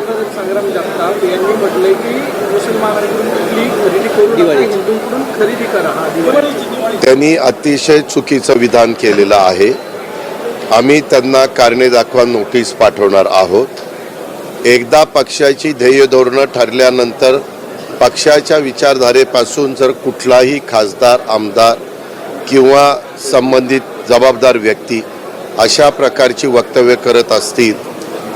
संग्राम जगताप यांनी म्हटलंय की मुसलमानांकडून खरेदी हिंदूंकडून करा. हा त्यांनी अतिशय चुकीचं विधान केलेलं आहे. आम्ही त्यांना कारणे दाखवा नोटीस पाठवणार आहोत. एकदा पक्षाची ध्येय धोरणं ठरल्यानंतर पक्षाच्या विचारधारेपासून जर कुठलाही खासदार आमदार किंवा संबंधित जबाबदार व्यक्ती अशा प्रकारची वक्तव्य करत असतील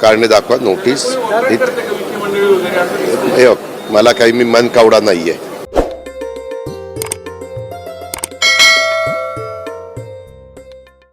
कारणे दाखवा नोटीस मला काही मी मन कावडा नाही आहे